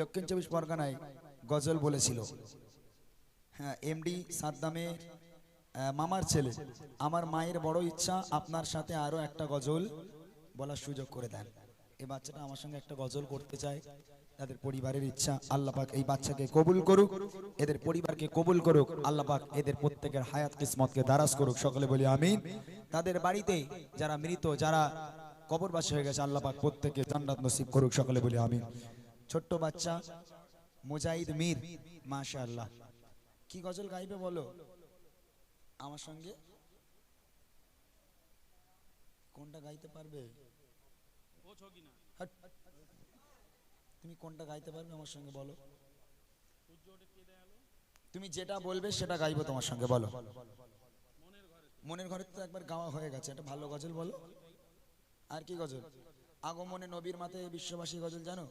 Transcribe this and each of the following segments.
দক্ষিণ চব্বিশ পরগনায় গজল বলেছিল। হ্যাঁ এমডি সাদ্দামের মামার ছেলে। আমার মায়ের বড় ইচ্ছা, আপনার সাথে আরও একটা গজল বলার সুযোগ করে দেন। এই বাচ্চাটা আমার সঙ্গে একটা গজল করতে চায়। তাদের পরিবারের ইচ্ছা আল্লাহ পাক এই বাচ্চাকে কবুল করুক। এদের পরিবারকে কবুল করুক। আল্লাহ পাক এদের প্রত্যেকের হায়াত, কিসমতকে দারাজ করুক। সকলে বলি আমিন। তাদের বাড়িতে যারা মৃত, যারা কবরবাসী হয়ে গেছে আল্লাহ পাক প্রত্যেকে জান্নাত নসিব করুক। সকলে বলি আমিন। ছোট্ট বাচ্চা, মুজাহিদ মীর, মাশাআল্লাহ। কি গজল গাইবে বলো? আমার সঙ্গে? কোনটা গাইতে পারবে? তুমি কোনটা গাইতে পারবে আমার সঙ্গে বলো? তুমি যেটা বলবে সেটা গাইবো তোমার সঙ্গে, বলো। মনের ঘরে তো একবার গাওয়া হয়ে গেছে একটা ভালো গজল বলো। আর কি গজল? আগমনে নবীর মাথায় বিশ্ববাসী গজল জানো?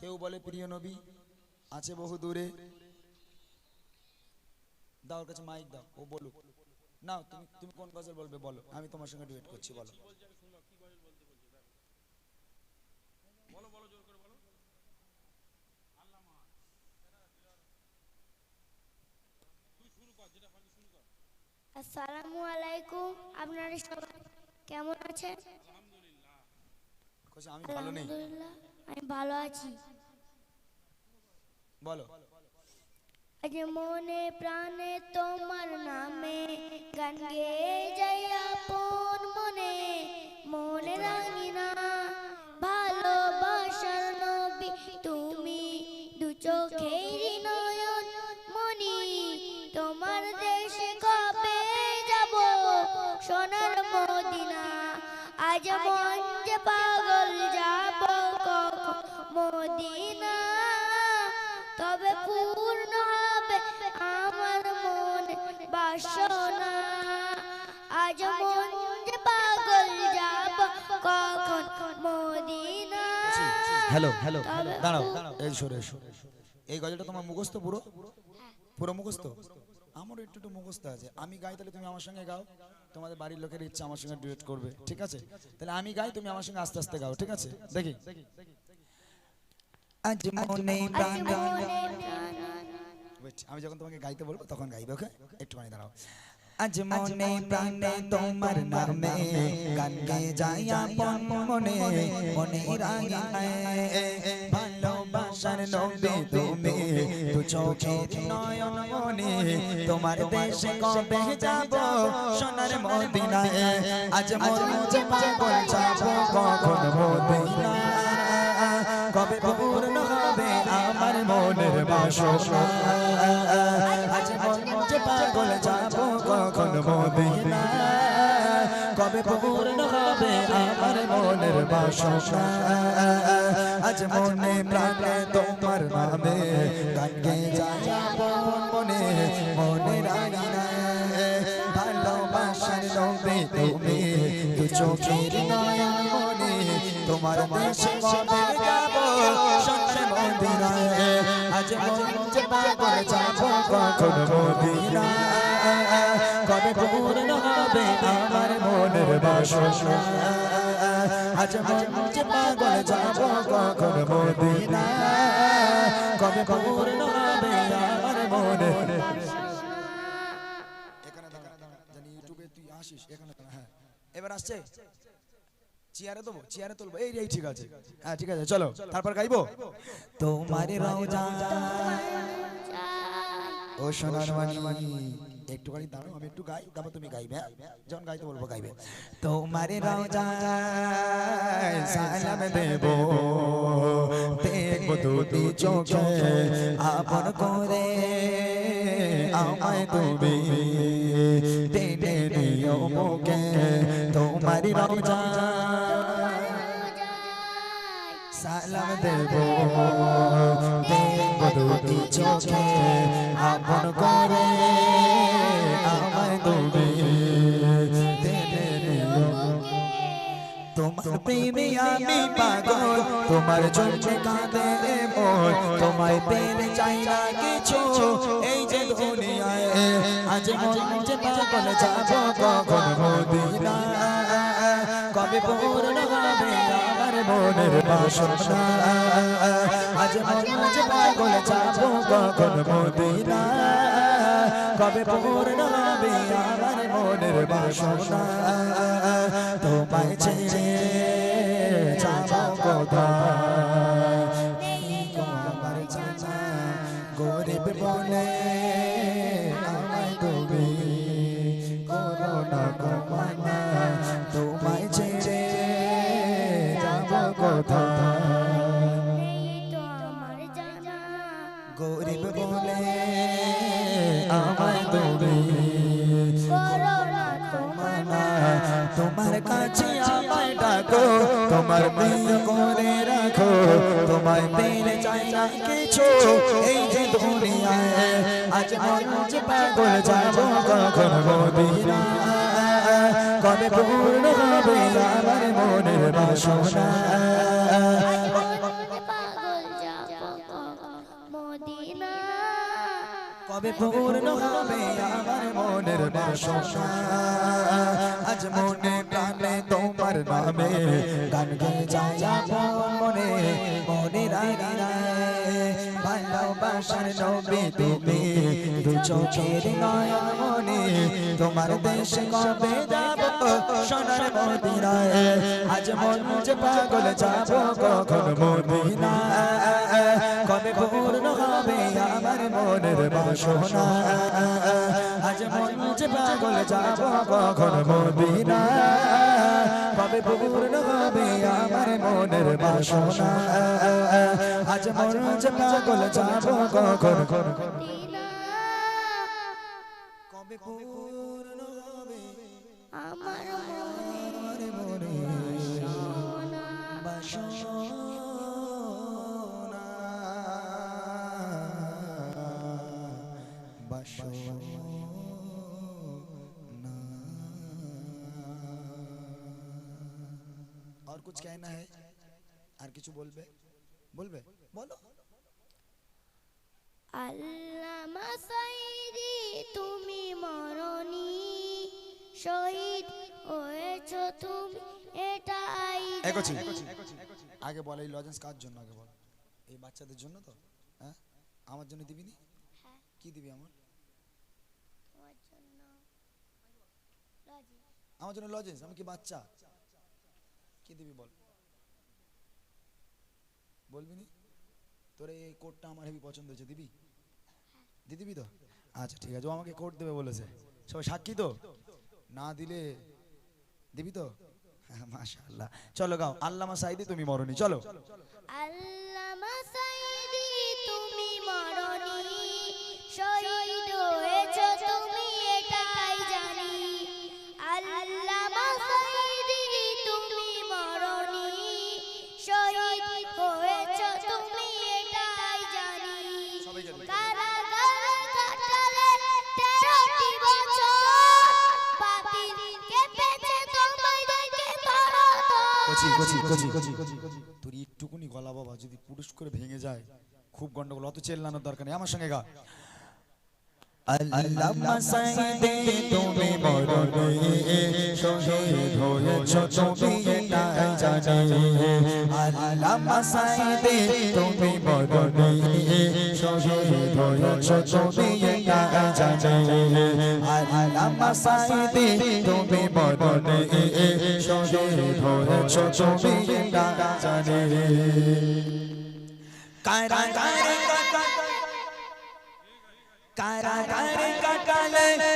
কেউ বলে প্রিয় নবী আছে বহু দূরে। দাও কাছে মাইক দাও ও বলুক। না তুমি তুমি কোন গজল বলবে বলো আমি তোমার সঙ্গে ডুয়েট করছি বলো। আসসালামু আলাইকুম আপনারা সবাই কেমন আছেন? আমি ভালো নেই। আলহামদুলিল্লাহ। আমি ভালো আছি। বলো। আজ মনে প্রাণে তোমার নামে গান গেয়ে যাই আপন। মদিনা তবে পূর্ণ হবে আমার মনে বাসনা। আজ মন যে পাগল যাব কখন মদিনা? হ্যালো হ্যালো দাঁড়াও এই সরে এসো। এই গজলটা তোমার মুখস্থ পুরো? পুরো মুখস্থ? আমারও একটু একটু মুখস্থ আছে। আমি গাই তাহলে তুমি আমার সঙ্গে গাও। তোমাদের বাড়ির লোকের ইচ্ছা আমার সঙ্গে ডুয়েট করবে ঠিক আছে? তাহলে আমি গাই তুমি আমার সঙ্গে আস্তে আস্তে গাও ঠিক আছে? দেখি। আজ মনে প্রাণে আমি যখন তোমাকে গাইতে বলব তখন গাইবে ওকে একটুখানি দাঁড়াও। আজ মনে প্রাণে তোমার নামে গান গেয়ে যায় আপন মনে মনে ভালোবাসার নবী তুমি। দু চোখে নয়ন মনে তোমার দেশে কবে যাব? সোনার মদিনায় আজ মনে যে পাগল যাব কখন? মদিনা কবে পূর্ণ হবে আমার মনের বাসনা? আজ মনে পাগল যাব কখন মদিনা কবে পূর্ণ হবে আমার মনের বাসনা? আজ মনে প্রাণে তোমার নামে গান গেয়ে যাব মনে মনে রানী ভালোবাসার নবে তুমি চোখের মনে তোমার দেশে কবে যাব সত্যি মদিনায় আজ মঞ্চে পাগল যাব কখন মদিনায় কবে পূর্ণ হবে আমার মনের বাসনা। আজ মঞ্চে পাগল যাব কখন মদিনায় কবে পূর্ণ হবে আমার মনের এখানে দাঁড়া দাঁড়া। জানি ইউটিউবে তুই আসিস এখানে দাঁড়া। হ্যাঁ। এবার আসছে। চেয়ারে দেবো চেয়ারে তুলবো। এই এই ঠিক আছে। হ্যাঁ ঠিক আছে চলো তারপর গাইবো? তোমার রওজা। ও সোনার মানি একটুখানি দাঁড়াও আমি একটু গাই তারপর তুমি গাইবে হ্যাঁ? যখন গাইতে বলব গাইবে। তোমার রওজা। সালাম দেব। দেখব দুটি চোখে আপন করে আমায় তুমি টেনে নিও মুখে। তোমার রওজা সালাম দেব দেখব দুটি চোখে আপন করে আমায় তুমি তোমার প্রেমে আমি পাগল তোমার জন্য কাঁদে মন তোমায় পেলে চাই না কিছু এই দুনিয়ায় আজ মঞ্চে পাগল যাব কখন মদিনা কবে পূর্ণ হবে আমার মনের বাসনা? আজ মন আজ পাগল যাব কখন মদিনা কবে পূর্ণ হবে আমার মনের বাসনা? তোমায় ছেড়ে যাব কোথায়? কাছে আমায় ডাকো। তোমার প্রিয় করে রাখো। তোমায় পেলে চাই না কিছু। এই যে দুনিয়ায় আজ মঞ্চ পাগল যাব কখন মদিনা কবে পূর্ণ হবে আমার মনের বাসনা? কবে পূর্ণ হবে আমার মনের বাসনা? আজ মনে প্রাণে তোমার নামে। গান গেয়ে যায় মনে মনে রাগে ভালোবাসার নবী তুমি, দু চোখের নয়ন তোমার দেশ কবে যাব সোনার মদিনায়? আজ মন যে পাগল যাব কখন মদিনা কবে পূর্ণ হবে আমার মনের বাসনা। আজ মন যে পাগল যাব কখন মদিনা। কবে পূর্ণ হবে আমার মনের বাসনা। আজ মন যে পাগল যাব কখন बासना और कुछ कहना है আর কিছু বলবে বলবে বলো আল্লামা সাইদি তুমি মরণি শহীদ হয়েছ তুমি এটাই এগোছি জানি। আগে বল এই লজেন্স কার জন্য আগে বল এই বাচ্চাদের জন্য তো হ্যাঁ আমার জন্য দিবি নি হ্যাঁ। কি দিবি আমার আমার জন্য লজেন্স, আমি কি বাচ্চা? কি দিবি বল? বলবি নি? তোর এই কোটটা আমার হেবি পছন্দ হয়েছে, দিবি? দিয়ে দিবি তো? আচ্ছা ঠিক আছে, ও আমাকে কোট দেবে বলেছে। সবাই সাক্ষী তো? না দিলে দিবি তো? মাশাআল্লাহ। চলো গাও, আল্লামা সাইদি তুমি মরনি, চলো। আল্লামা কচি কচি কচি তোর একটুকুনি গলা বাবা যদি পুরুষ করে ভেঙে যায় খুব গন্ডগোল অত চেল্লানোর দরকার নেই। আমার সঙ্গে গা। আল্লামা সাইদে তুমি মরণে শহীদ হয়েছ তুমি এটাই জানি আল্লামা সাইদে তুমি মরণে শহীদ হয়েছ তুমি এটাই জানি আল্লামা সাইদে তুমি মরণে শহীদ হয়েছ তুমি এটাই জানি কারাগারে কারাগারে কাটালে তেরোটি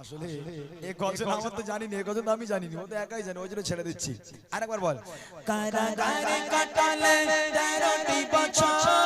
আসলে এ গজল আমার তো জানি না এ গজল আমি জানি না ও তো একাই জানে ওই জন্য ছেড়ে দিচ্ছি। আরেকবার বল। কারাগারে কাটালে তেরোটি বছর।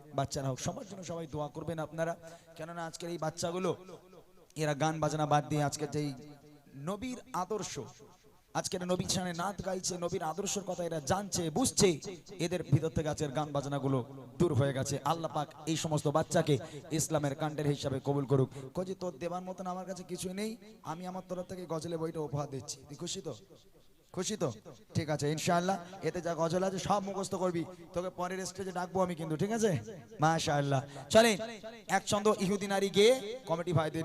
বাচ্চারা হোক, সবার জন্য সবাই দোয়া করবেন আপনারা। কেননা আজকের এই বাচ্চাগুলো, এরা গান বাজনা বাদ দিয়ে আজকে যেই নবীর আদর্শ, আজকের নবীর সামনে নাচ গাইছে, নবীর আদর্শের কথা এরা জানছে, বুঝছে, এদের ভিতর থেকে আজকের গান বাজনাগুলো দূর হয়ে গেছে। আল্লাহ পাক এই সমস্ত বাচ্চাকে ইসলামের কান্ডের হিসাবে কবুল করুক। কজি, তোর দেবার মতন আমার কাছে কিছুই নেই, আমি আমার তরফ থেকে গজলে বইটা উপহার দিচ্ছি। তুই খুশি তো? খুশি তো? ঠিক আছে, ইনশাআল্লাহ। এতে যা গজল আছে সব মুখস্থ করবি। তোকে পরের স্টেজে ডাকবো আমি কিন্তু, ঠিক আছে? মাশাআল্লাহ। চলেন, এক ছন্দ ইহুদিনারি গিয়ে কমিটি ভাইদের